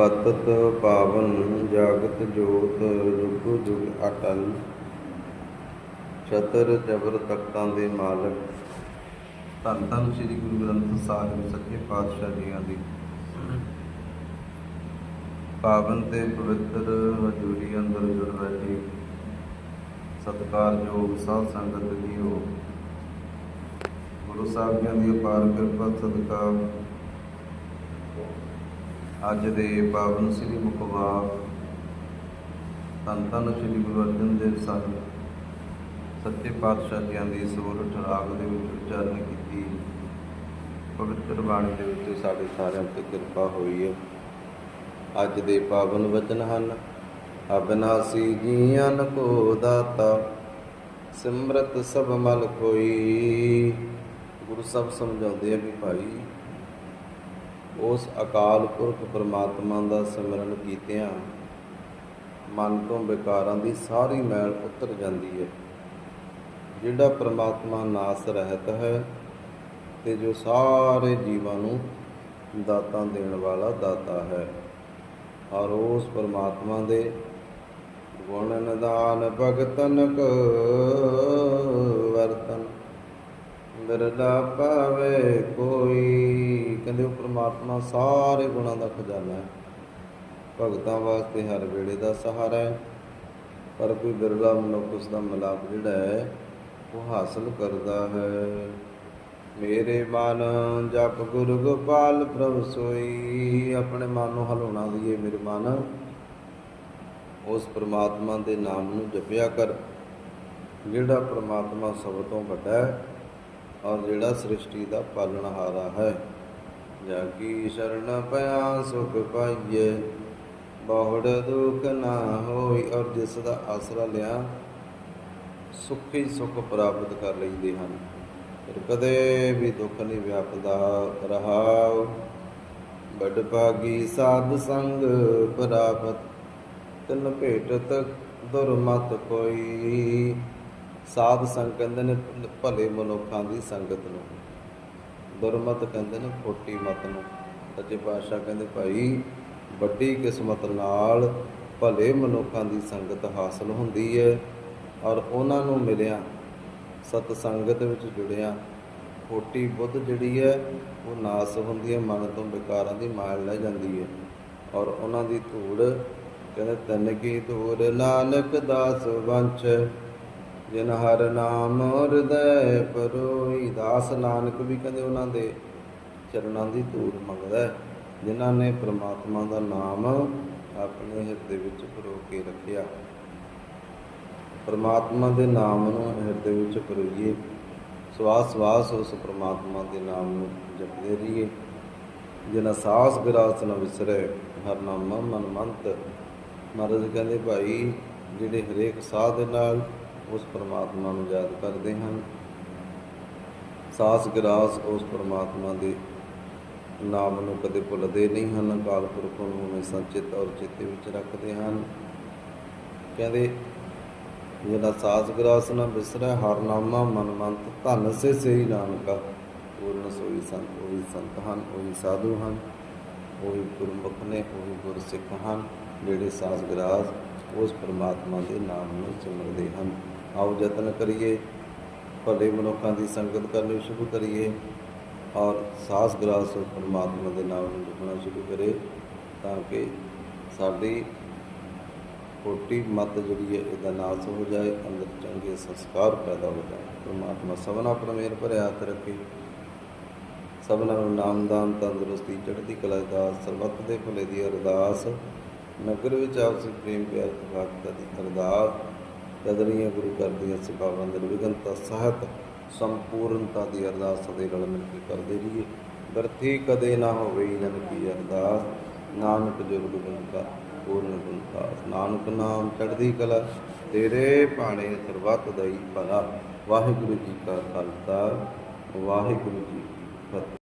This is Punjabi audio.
ਪਤਤ ਪਾਵਨ ਜਾਗਤ ਜੋਤ ਜੁਗ ਜੁਗ ਅਟਲ। ਚਤਰ ਜਬਰ ਤਖਤਾਂ ਦੇ ਮਾਲਕ। ਧੰਨ ਧੰਨ ਸ੍ਰੀ ਗੁਰੂ ਗ੍ਰੰਥ ਸਾਹਿਬ ਸੱਚੇ ਪਾਤਸ਼ਾਹ ਜੀਆਂ ਦੀ। ਪਾਵਨ ਤੇ ਪਵਿੱਤਰ ਹਜ਼ੂਰੀ ਅੰਦਰ ਜੁੜ ਬੈਠੀ ਸਤਿਕਾਰਯੋਗ ਸਾਧ ਸੰਗਤ ਜੀਓ ਗੁਰੂ ਸਾਹਿਬ ਜੀ ਦੀ ਅਪਾਰ ਕਿਰਪਾ ਸਦਕਾ ਅੱਜ ਦੇ ਪਾਵਨ ਸ੍ਰੀ ਮੁਖਵਾਕ ਧੰਨ ਧੰਨ ਸ੍ਰੀ ਗੁਰੂ ਅਰਜਨ ਦੇਵ ਸਾਹਿਬ ਸੱਚੇ ਪਾਤਸ਼ਾਹ ਜੀਆਂ ਦੀ ਸੋਰਠ ਰਾਗ ਦੇ ਵਿੱਚ ਉਚਾਰਨ ਕੀਤੀ। ਪਵਿੱਤਰ ਬਾਣੀ ਦੇ ਵਿੱਚ ਸਾਡੇ ਸਾਰਿਆਂ ਤੇ ਕਿਰਪਾ ਹੋਈ ਹੈ। ਅੱਜ ਦੇ ਪਾਵਨ ਵਚਨ ਹਨ, ਅਬਨਾਸੀ ਜੀਵਨ ਕੋ ਦਾਤਾ, ਸਿਮਰਤ ਸਭ ਮਲ ਕੋਈ। ਗੁਰੂ ਸਾਹਿਬ ਸਮਝਾਉਂਦੇ ਆ ਵੀ ਭਾਈ ਉਸ ਅਕਾਲ ਪੁਰਖ ਪਰਮਾਤਮਾ ਦਾ ਸਿਮਰਨ ਕੀਤਿਆਂ ਮਨ ਤੋਂ ਵਿਕਾਰਾਂ ਦੀ ਸਾਰੀ ਮੈਲ ਉਤਰ ਜਾਂਦੀ ਹੈ। ਜਿਹੜਾ ਪਰਮਾਤਮਾ ਨਾਸ ਰਹਿਤ ਹੈ ਤੇ ਜੋ ਸਾਰੇ ਜੀਵਾਂ ਨੂੰ ਦਾਤਾਂ ਦੇਣ ਵਾਲਾ ਦਾਤਾ ਹੈ ਔਰ ਉਸ ਪਰਮਾਤਮਾ ਦੇ ਗੁਣ ਨਿਦਾਨ ਭਗਤਨ ਕੋ ਵਰਤਨ। ਬਿਰਲਾ ਪਾਵੇ ਕੋਈ। ਕਹਿੰਦੇ ਉਹ ਪ੍ਰਮਾਤਮਾ ਸਾਰੇ ਗੁਣਾਂ ਦਾ ਖਜ਼ਾਨਾ ਹੈ। ਭਗਤਾਂ ਵਾਸਤੇ ਹਰ ਵੇਲੇ ਦਾ ਸਹਾਰਾ ਹੈ। ਪਰ ਕੋਈ ਬਿਰਲਾ ਮਨੁੱਖ ਉਸ ਦਾ ਮਿਲਾਪ ਜਿਹੜਾ ਹੈ, ਉਹ ਹਾਸਲ ਕਰਦਾ ਹੈ। ਮੇਰੇ ਮਨ ਜਪ ਗੁਰੂ ਗੋਪਾਲ ਪ੍ਰਭ ਸੋਈ, ਆਪਣੇ ਮਨ ਨੂੰ ਹਲਾਉਣਾ ਦੀਏ ਮੇਰੇ ਮਨ। ਉਸ ਪ੍ਰਮਾਤਮਾ ਦੇ ਨਾਮ ਨੂੰ ਜਪਿਆ ਕਰ। ਜਿਹੜਾ ਪ੍ਰਮਾਤਮਾ ਸਭ ਤੋਂ ਵੱਡਾ ਹੈ ਔਰ ਜਿਹੜਾ ਸ੍ਰਿਸ਼ਟੀ ਦਾ ਪਾਲਣਹਾਰਾ ਹੈ। ਜਾ ਕੀ ਸ਼ਰਨ ਪਿਆ, ਸੁਖ ਪਾਈਏ। ਬਹੁੜ ਦੁਖ ਨਾ ਹੋਈ ਔਰ ਜਿਸ ਦਾ ਆਸਰਾ ਲਿਆ, ਸੁਖ ਹੀ ਸੁਖ ਪ੍ਰਾਪਤ ਕਰ ਲੈਂਦੇ ਹਨ। ਫਿਰ ਕਦੇ ਵੀ ਦੁੱਖ ਨਹੀਂ ਵਿਆਪਦਾ, ਰਹਾਉ। ਬੜ ਭਾਗੀ ਸਾਧ ਸੰਗ ਪ੍ਰਾਪਤ, ਤਿਨ ਭੇਟਤ ਦੁਰਮਤ ਕੋਈ। ਸਾਧ ਸੰਗ ਕਹਿੰਦੇ ਨੇ, ਭਲੇ ਮਨੁੱਖਾਂ ਦੀ ਸੰਗਤ ਨੂੰ। ਦੁਰਮਤ ਕਹਿੰਦੇ ਨੇ, ਖੋਟੀ ਮਤ ਨੂੰ। ਸੱਚੇ ਪਾਤਸ਼ਾਹ ਕਹਿੰਦੇ, ਭਾਈ, ਵੱਡੀ ਕਿਸਮਤ ਨਾਲ ਭਲੇ ਮਨੁੱਖਾਂ ਦੀ ਸੰਗਤ ਹਾਸਲ ਹੁੰਦੀ ਹੈ ਔਰ ਉਹਨਾਂ ਨੂੰ ਮਿਲਿਆ, ਸਤ ਸੰਗਤ ਵਿੱਚ ਜੁੜਿਆ। ਖੋਟੀ ਬੁੱਧ ਜਿਹੜੀ ਹੈ ਉਹ ਨਾਸ ਹੁੰਦੀ ਹੈ ਮਨ ਤੋਂ ਵਿਕਾਰਾਂ ਦੀ ਮਾਲ ਲੈ ਜਾਂਦੀ ਹੈ ਔਰ ਉਹਨਾਂ ਦੀ ਧੂੜ, ਕਹਿੰਦੇ, ਤਨ ਕੀ ਧੂੜ, ਨਾਨਕ ਦਾਸ ਵੰਚ ਜਿਨ ਹਰ ਨਾਮ ਹਿਰਦੈ ਪਰੋਈ ਦਾਸ ਨਾਨਕ ਵੀ ਕਹਿੰਦੇ ਉਹਨਾਂ ਦੇ ਚਰਨਾਂ ਦੀ ਧੂੜ ਮੰਗਦਾ ਜਿਨ੍ਹਾਂ ਨੇ ਪ੍ਰਮਾਤਮਾ ਦਾ ਨਾਮ ਆਪਣੇ ਹਿਰਦੇ ਵਿੱਚ ਪਰੋ ਕੇ ਰੱਖਿਆ। ਪ੍ਰਮਾਤਮਾ ਦੇ ਨਾਮ ਨੂੰ ਹਿਰਦੇ ਵਿੱਚ ਪਰੋਈਏ ਸਵਾਸ ਸਵਾਸ ਉਸ ਪ੍ਰਮਾਤਮਾ ਦੇ ਨਾਮ ਨੂੰ ਜਪਦੇ ਰਹੀਏ। ਜਿਨਾ ਸਾਸ ਗਰਾਸ ਨ ਵਿਸਰੇ, ਹਰ ਨਾਮ ਮਨ ਮੰਤ ਮਹਾਰਾਜ ਕਹਿੰਦੇ, ਭਾਈ, ਜਿਹੜੇ ਹਰੇਕ ਸਾਹ ਦੇ ਨਾਲ ਉਸ ਪਰਮਾਤਮਾ ਨੂੰ ਯਾਦ ਕਰਦੇ ਹਨ। ਸਾਸ ਗਰਾਸ ਉਸ ਪਰਮਾਤਮਾ ਦੇ ਨਾਮ ਨੂੰ ਕਦੇ ਭੁੱਲਦੇ ਨਹੀਂ ਹਨ। ਅਕਾਲ ਪੁਰਖ ਨੂੰ ਹਮੇਸ਼ਾ ਚਿੱਤ ਔਰ ਚੇਤੇ ਵਿੱਚ ਰੱਖਦੇ ਹਨ। ਕਹਿੰਦੇ, ਜਿਹੜਾ ਸਾਸ ਗਰਾਸ ਨਾ ਬਿਸਰੈ ਹਰ ਨਾਮਾ ਮਨ ਮੰਤ ਧਨ ਸੇ ਸਹੀ ਨਾਨਕਾ। ਪੂਰਨ ਸੋਈ ਸੰਤ, ਉਹੀ ਸੰਤ ਹਨ, ਉਹੀ ਸਾਧੂ ਹਨ। ਉਹੀ ਗੁਰਮੁਖ ਨੇ, ਉਹੀ ਗੁਰਸਿੱਖ ਹਨ। ਜਿਹੜੇ ਸਾਸ ਗਰਾਸ ਉਸ ਪਰਮਾਤਮਾ ਦੇ ਨਾਮ ਨੂੰ ਸਿਮਰਦੇ ਹਨ। ਆਓ ਯਤਨ ਕਰੀਏ, ਭਲੇ ਮਨੁੱਖਾਂ ਦੀ ਸੰਗਤ ਕਰਨੀ ਸ਼ੁਰੂ ਕਰੀਏ ਔਰ ਸਾਸ ਗਰਾਸ ਉਸ ਪ੍ਰਮਾਤਮਾ ਦੇ ਨਾਮ ਨੂੰ ਜਪਣਾ ਸ਼ੁਰੂ ਕਰੇ ਤਾਂ ਕਿ ਸਾਡੀ ਖੋਟੀ ਮਤ ਜਿਹੜੀ ਹੈ ਇਹਦਾ ਨਾਸ ਹੋ ਜਾਏ, ਅੰਦਰ ਚੰਗੇ ਸੰਸਕਾਰ ਪੈਦਾ ਹੋ ਜਾਣ। ਪਰਮਾਤਮਾ ਸਭਨਾ ਪਰ ਮਿਹਰ ਭਰਿਆ ਹੱਥ ਰੱਖੇ। ਸਭਨਾ ਨੂੰ ਨਾਮਦਾਨ ਤੰਦਰੁਸਤੀ, ਚੜ੍ਹਦੀ ਕਲਾ ਦਾ ਸਰਬੱਤ ਦੇ ਭਲੇ ਦੀ ਅਰਦਾਸ ਨਗਰ ਵਿੱਚ ਆਪਸੀ ਪ੍ਰੇਮ ਪਿਆਰ ਭਗਤਾ ਦੀ ਅਰਦਾਸ ਕਦਰੀਆਂ ਗੁਰੂ ਘਰ ਦੀਆਂ ਕਰਦੀਆਂ ਸਿਖਾਵਾਂ ਨਿਰਵਿਘਨਤਾ, ਸਹਿਤ ਸੰਪੂਰਨਤਾ ਦੀ ਅਰਦਾਸ ਸਦੇ ਰਲ ਮਿਲ ਕੇ ਕਰਦੇ ਰਹੀਏ। ਵਰਤੀ ਕਦੇ ਨਾ ਹੋਵੇ ਜਨ ਕੀ ਅਰਦਾਸ। ਨਾਨਕ ਜੁਰਗ ਗੁਣ ਪੂਰਨ ਗੁਣਤਾਸ ਨਾਨਕ ਨਾਮ ਚੜ੍ਹਦੀ ਕਲਾ, ਤੇਰੇ ਭਾਣੇ ਸਰਬੱਤ ਦਈ ਭਲਾ। ਵਾਹਿਗੁਰੂ ਜੀ ਕਾ ਖਾਲਸਾ, ਵਾਹਿਗੁਰੂ ਜੀ ਕੀ ਫਤਿਹ।